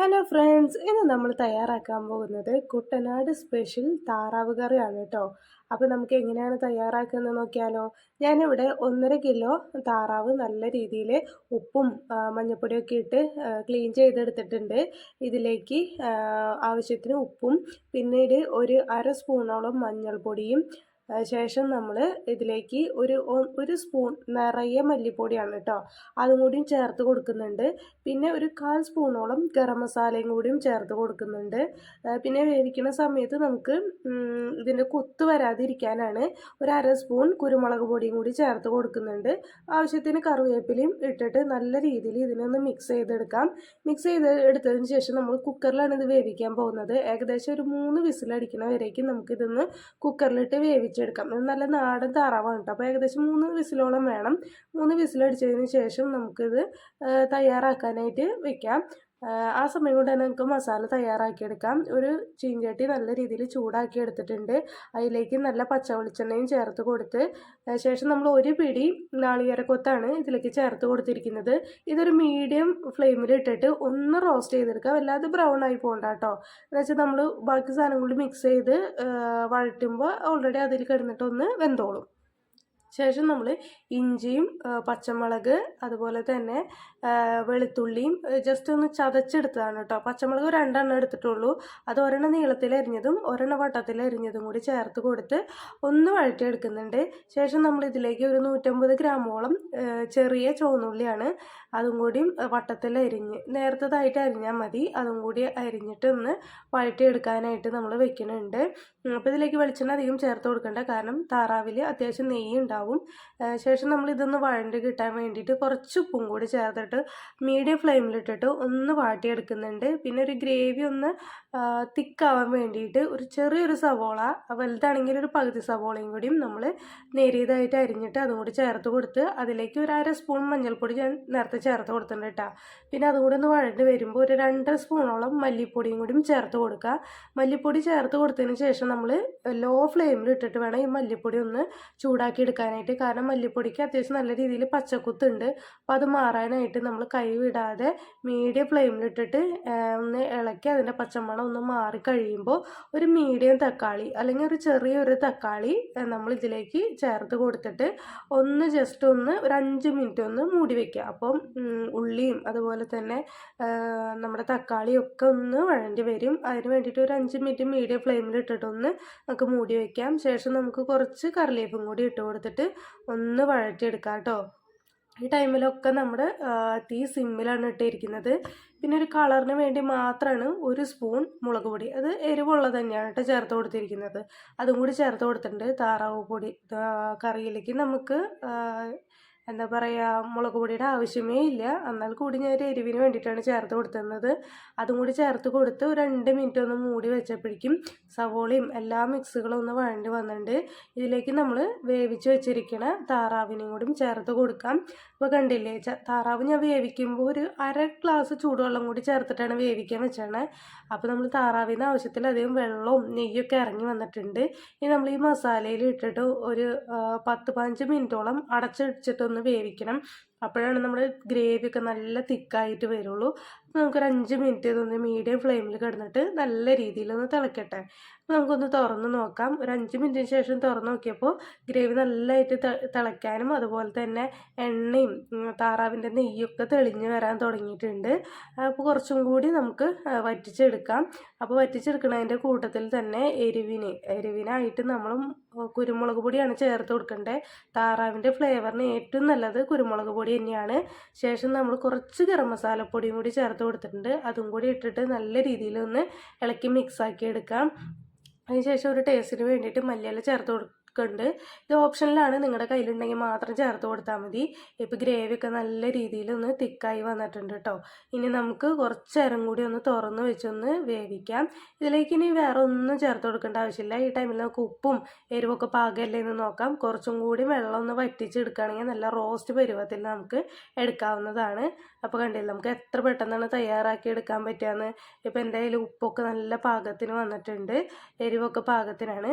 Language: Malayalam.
ഹലോ ഫ്രണ്ട്സ് ഇന്ന് നമ്മൾ തയ്യാറാക്കാൻ പോകുന്നത് കുട്ടനാട് സ്പെഷ്യൽ താറാവ് കറിയാണ് കേട്ടോ. അപ്പോൾ നമുക്ക് എങ്ങനെയാണ് തയ്യാറാക്കുന്നത് നോക്കിയാലോ? ഞാനിവിടെ ഒന്നര കിലോ താറാവ് നല്ല രീതിയിൽ ഉപ്പും മഞ്ഞൾപ്പൊടിയൊക്കെ ഇട്ട് ക്ലീൻ ചെയ്തെടുത്തിട്ടുണ്ട്. ഇതിലേക്ക് ആവശ്യത്തിന് ഉപ്പും പിന്നീട് ഒരു അര സ്പൂണോളം മഞ്ഞൾപ്പൊടിയും ശേഷം നമ്മൾ ഇതിലേക്ക് ഒരു ഒരു സ്പൂൺ നിറയെ മല്ലിപ്പൊടിയാണ് കേട്ടോ അതും കൂടിയും ചേർത്ത് കൊടുക്കുന്നുണ്ട്. പിന്നെ ഒരു കാൽ സ്പൂണോളം ഗരം മസാലയും കൂടിയും ചേർത്ത് കൊടുക്കുന്നുണ്ട്. പിന്നെ വേവിക്കുന്ന സമയത്ത് നമുക്ക് ഇതിന്റെ കുത്ത് വരാതിരിക്കാനാണ് ഒരു അര സ്പൂൺ കുരുമുളക് പൊടിയും കൂടി ചേർത്ത് കൊടുക്കുന്നുണ്ട്. ആവശ്യത്തിന് കറിവേപ്പിലയും ഇട്ടിട്ട് നല്ല രീതിയിൽ ഇതിനൊന്ന് മിക്സ് ചെയ്തെടുക്കാം. മിക്സ് ചെയ്ത് എടുത്തതിന് ശേഷം നമ്മൾ കുക്കറിലാണ് ഇത് വേവിക്കാൻ പോകുന്നത്. ഏകദേശം ഒരു മൂന്ന് വിസിലടിക്കുന്നവരേക്കും വരേക്കും നമുക്കിതൊന്ന് കുക്കറിലിട്ട് വേവിച്ച് വേവിച്ചെടുക്കാം ഇത് നല്ല നാടൻ താറാവാണ് കേട്ടോ. അപ്പോൾ ഏകദേശം മൂന്ന് വിസിലോളം വേണം. മൂന്ന് വിസിലടിച്ചതിന് ശേഷം നമുക്കിത് തയ്യാറാക്കാനായിട്ട് വെക്കാം. ആ സമയം കൊണ്ട് തന്നെ നമുക്ക് മസാല തയ്യാറാക്കിയെടുക്കാം. ഒരു ചീഞ്ചട്ടി നല്ല രീതിയിൽ ചൂടാക്കി എടുത്തിട്ടുണ്ട്. അതിലേക്ക് നല്ല പച്ച വെളിച്ചെണ്ണയും ചേർത്ത് കൊടുത്ത് ശേഷം നമ്മൾ ഒരു പിടി നാളികേരക്കൊത്താണ് ഇതിലേക്ക് ചേർത്ത് കൊടുത്തിരിക്കുന്നത്. ഇതൊരു മീഡിയം ഫ്ലെയിമിൽ ഇട്ടിട്ട് ഒന്ന് റോസ്റ്റ് ചെയ്തെടുക്കാം വല്ലാതെ ബ്രൗൺ ആയി പോകണ്ട കേട്ടോ. എന്നുവെച്ചാൽ നമ്മൾ ബാക്കി സാധനം കൂടി മിക്സ് ചെയ്ത് വഴറ്റുമ്പോൾ ഓൾറെഡി അതിൽ കിടന്നിട്ടൊന്ന് വെന്തോളും. ശേഷം നമ്മൾ ഇഞ്ചിയും പച്ചമുളക് അതുപോലെ തന്നെ വെളുത്തുള്ളിയും ജസ്റ്റ് ഒന്ന് ചതച്ചെടുത്തതാണ് കേട്ടോ. പച്ചമുളക് രണ്ടെണ്ണം എടുത്തിട്ടുള്ളൂ. അത് ഒരെണ്ണം നീളത്തിൽ അരിഞ്ഞതും ഒരെണ്ണം വട്ടത്തിൽ അരിഞ്ഞതും കൂടി ചേർത്ത് കൊടുത്ത് ഒന്ന് വഴറ്റിയെടുക്കുന്നുണ്ട്. ശേഷം നമ്മൾ ഇതിലേക്ക് ഒരു നൂറ്റമ്പത് ഗ്രാമോളം ചെറിയ ചുവന്നുള്ളിയാണ് അതും കൂടി വട്ടത്തിൽ അരിഞ്ഞ് നേരത്തതായിട്ട് അരിഞ്ഞാൽ മതി. അതും കൂടി അരിഞ്ഞിട്ട് ഒന്ന് വഴറ്റിയെടുക്കാനായിട്ട് നമ്മൾ വെക്കുന്നുണ്ട്. അപ്പോൾ ഇതിലേക്ക് വെളിച്ചെണ്ണ അധികം ചേർത്ത് കൊടുക്കേണ്ട. കാരണം താറാവിൽ അത്യാവശ്യം നെയ്യ് ഉണ്ടാവും. ശേഷം നമ്മൾ ഇതൊന്ന് വഴണ്ട് കിട്ടാൻ വേണ്ടിയിട്ട് കുറച്ച് ഉപ്പും കൂടി ചേർത്തിട്ട് മീഡിയം ഫ്ലെയിമിലിട്ടിട്ട് ഒന്ന് വാട്ടിയെടുക്കുന്നുണ്ട്. പിന്നെ ഒരു ഗ്രേവി ഒന്ന് തിക്കാവാൻ വേണ്ടിയിട്ട് ഒരു ചെറിയൊരു സവോള വലുതാണെങ്കിൽ ഒരു പകുതി സവോളയും കൂടിയും നമ്മൾ നേരിയതായിട്ട് അരിഞ്ഞിട്ട് അതും കൂടി ചേർത്ത് കൊടുത്ത് അതിലേക്ക് ഒരു അര സ്പൂൺ മഞ്ഞൾപ്പൊടി ഞാൻ നേരത്തെ ചേർത്ത് കൊടുത്തിട്ടുണ്ട് കേട്ടോ. പിന്നെ അതുകൂടെ ഒന്ന് വഴണ്ട് വരുമ്പോൾ ഒരു രണ്ടര സ്പൂണോളം മല്ലിപ്പൊടിയും കൂടിയും ചേർത്ത് കൊടുക്കുക. മല്ലിപ്പൊടി ചേർത്ത് കൊടുത്തതിന് ശേഷം നമ്മൾ ലോ ഫ്ലെയിമിൽ ഇട്ടിട്ട് വേണം ഈ മല്ലിപ്പൊടി ഒന്ന് ചൂടാക്കി എടുക്കാനായിട്ട് കാരണം മല്ലിപ്പൊടിക്ക് അത്യാവശ്യം നല്ല രീതിയിൽ പച്ചക്കുത്തുണ്ട്. അപ്പോൾ അത് മാറാനായിട്ട് നമ്മൾ കൈ വിടാതെ മീഡിയം ഫ്ലെയിമിലിട്ടിട്ട് ഒന്ന് ഇളക്കി അതിന്റെ പച്ചമണം ഒന്ന് മാറി കഴിയുമ്പോൾ ഒരു മീഡിയം തക്കാളി അല്ലെങ്കിൽ ഒരു ചെറിയൊരു തക്കാളി നമ്മൾ ഇതിലേക്ക് ചേർത്ത് കൊടുത്തിട്ട് ഒന്ന് ജസ്റ്റ് ഒന്ന് ഒരു അഞ്ച് മിനിറ്റ് ഒന്ന് മൂടി വയ്ക്കുക അപ്പം ഉള്ളിയും അതുപോലെ തന്നെ നമ്മുടെ തക്കാളിയൊക്കെ ഒന്ന് വഴണ്ടി വരും. അതിന് വേണ്ടിയിട്ട് ഒരു അഞ്ച് മിനിറ്റ് മീഡിയം ഫ്ലെയിമിൽ ഇട്ടിട്ടൊന്ന് നമുക്ക് മൂടി വയ്ക്കാം ശേഷം നമുക്ക് കുറച്ച് കറിവേപ്പും കൂടി ഇട്ട് കൊടുത്തിട്ട് ഒന്ന് വഴറ്റിയെടുക്കാം കേട്ടോ. ഈ ടൈമിലൊക്കെ നമ്മുടെ തീ സിമ്മിലാണ് ഇട്ടിരിക്കുന്നത്. പിന്നെ ഒരു കളറിന് വേണ്ടി മാത്രമാണ് ഒരു സ്പൂൺ മുളക് പൊടി. അത് എരിവുള്ളത് തന്നെയാണ് കേട്ടോ ചേർത്ത് കൊടുത്തിരിക്കുന്നത്. അതും കൂടി ചേർത്ത് കൊടുത്തിട്ടുണ്ട്. താറാവ് പൊടി കറിയിലേക്ക് നമുക്ക് എന്താ പറയുക മുളക് പൊടിയുടെ ആവശ്യമേ ഇല്ല. എന്നാൽ കൂടി ഞാൻ ഒരു എരിവിന് വേണ്ടിയിട്ടാണ് ചേർത്ത് കൊടുത്തിരുന്നത് അതും കൂടി ചേർത്ത് കൊടുത്ത് ഒരു രണ്ട് മിനിറ്റ് ഒന്ന് മൂടി വെച്ചപ്പോഴേക്കും സവോളയും എല്ലാ മിക്സുകളും ഒന്ന് വഴണ്ടി വന്നിട്ടുണ്ട്. ഇതിലേക്ക് നമ്മൾ വേവിച്ച് വെച്ചിരിക്കണ താറാവിനെയും കൂടി ചേർത്ത് കൊടുക്കാം. ഇപ്പോൾ കണ്ടില്ലേ താറാവ് ഞാൻ വേവിക്കുമ്പോൾ ഒരു അര ഗ്ലാസ് ചൂടുവെള്ളം കൂടി ചേർത്തിട്ടാണ് വേവിക്കാൻ വെച്ചാണ്. അപ്പോൾ നമ്മൾ താറാവിന് ആവശ്യത്തിലധികം വെള്ളവും നെയ്യൊക്കെ ഇറങ്ങി വന്നിട്ടുണ്ട്. ഇനി നമ്മൾ ഈ മസാലയിൽ ഇട്ടിട്ട് ഒരു പത്ത് പതിനഞ്ച് മിനിറ്റോളം അടച്ചിട്ടൊന്ന് ഒന്ന് വേവിക്കണം. അപ്പോഴാണ് നമ്മുടെ ഗ്രേവിയൊക്കെ നല്ല തിക്കായിട്ട് വരുള്ളൂ. നമുക്കൊരു അഞ്ച് മിനിറ്റ് ഇതൊന്ന് മീഡിയം ഫ്ലെയിമിൽ കിടന്നിട്ട് നല്ല രീതിയിലൊന്ന് തിളക്കട്ടെ. അപ്പോൾ നമുക്കൊന്ന് തുറന്ന് നോക്കാം. ഒരു അഞ്ച് മിനിറ്റിന് ശേഷം തുറന്ന് നോക്കിയപ്പോൾ ഗ്രേവി നല്ലതായിട്ട് തിളയ്ക്കാനും അതുപോലെ തന്നെ എണ്ണയും താറാവിന്റെ നെയ്യൊക്കെ തെളിഞ്ഞ് വരാൻ തുടങ്ങിയിട്ടുണ്ട്. അപ്പോൾ കുറച്ചും കൂടി നമുക്ക് വറ്റിച്ചെടുക്കാം. അപ്പോൾ വറ്റിച്ചെടുക്കുന്നതിന്റെ കൂട്ടത്തിൽ തന്നെ എരിവിന് എരിവിനായിട്ട് നമ്മൾ കുരുമുളക് പൊടിയാണ് ചേർത്ത് കൊടുക്കേണ്ടത് താറാവിന്റെ ഫ്ലേവറിന് ഏറ്റവും നല്ലത് കുരുമുളക് പൊടി തന്നെയാണ്. ശേഷം നമ്മൾ കുറച്ച് ഗരം മസാലപ്പൊടിയും കൂടി ചേർത്ത് കൊടുത്തിട്ടുണ്ട്. അതും കൂടി ഇട്ടിട്ട് നല്ല രീതിയിൽ ഒന്ന് ഇളക്കി മിക്സ് ആക്കി എടുക്കാം. അതിനുശേഷം ഒരു ടേസ്റ്റിന് വേണ്ടിയിട്ട് മല്ലിയില ചേർത്ത് കൊടുക്കും ഉണ്ട്. ഇത് ഓപ്ഷനിലാണ് നിങ്ങളുടെ കയ്യിലുണ്ടെങ്കിൽ മാത്രം ചേർത്ത് കൊടുത്താൽ മതി. ഇപ്പോൾ ഗ്രേവിയൊക്കെ നല്ല രീതിയിൽ ഒന്ന് തിക്കായി വന്നിട്ടുണ്ട് കേട്ടോ ഇനി നമുക്ക് കുറച്ച് നേരം കൂടി ഒന്ന് തുറന്ന് വെച്ചൊന്ന് വേവിക്കാം. ഇതിലേക്ക് ഇനി വേറെ ഒന്നും ചേർത്ത് കൊടുക്കേണ്ട ആവശ്യമില്ല. ഈ ടൈമിൽ നമുക്ക് ഉപ്പും എരിവൊക്കെ പാകമല്ലേ എന്ന് നോക്കാം. കുറച്ചും കൂടി വെള്ളം ഒന്ന് വറ്റിച്ചെടുക്കുകയാണെങ്കിൽ നല്ല റോസ്റ്റ് പരുവത്തിൽ നമുക്ക് എടുക്കാവുന്നതാണ്. അപ്പോൾ കണ്ടില്ല നമുക്ക് എത്ര പെട്ടെന്നാണ് തയ്യാറാക്കി എടുക്കാൻ പറ്റുകയെന്ന് ഇപ്പോൾ എന്തായാലും ഉപ്പൊക്കെ നല്ല പാകത്തിന് വന്നിട്ടുണ്ട്. എരിവൊക്കെ പാകത്തിനാണ്.